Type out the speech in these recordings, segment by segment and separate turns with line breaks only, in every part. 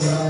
Yeah.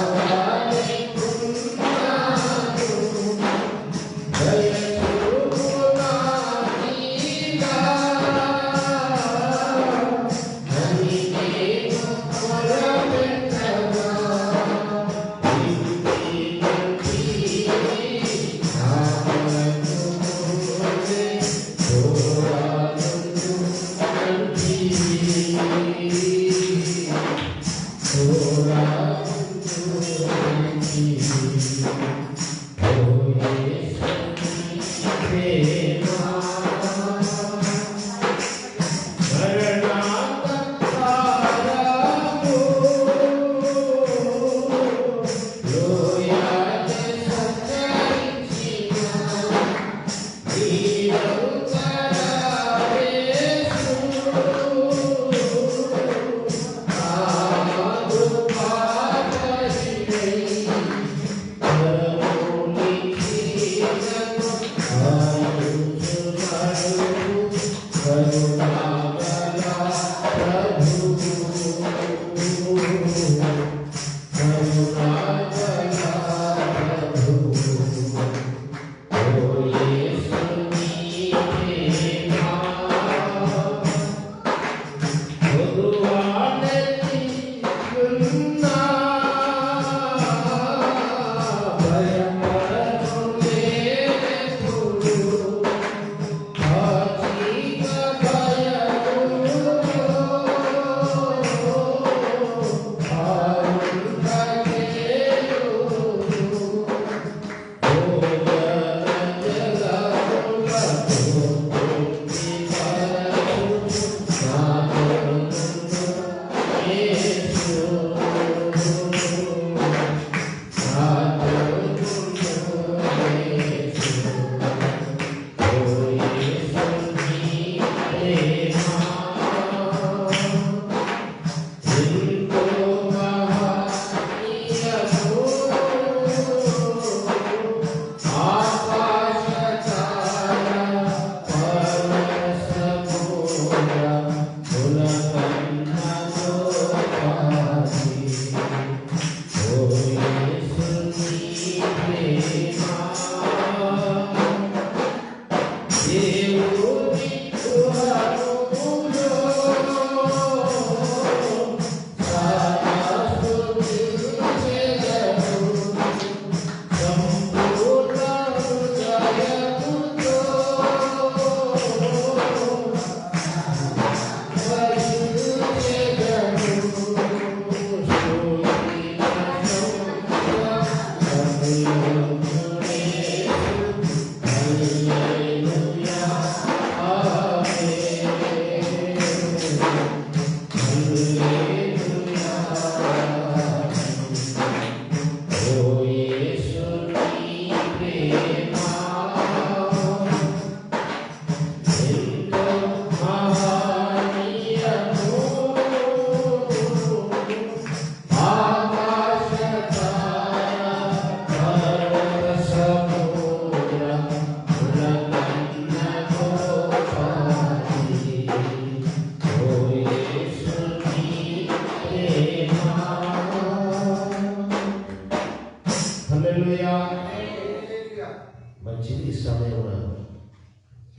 సమయమున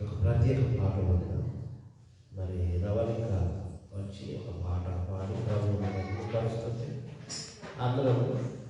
ఒక ప్రత్యేక పాట ఉంది మరి నవలిక వచ్చి ఒక పాట పాడి నవ్వు అందరం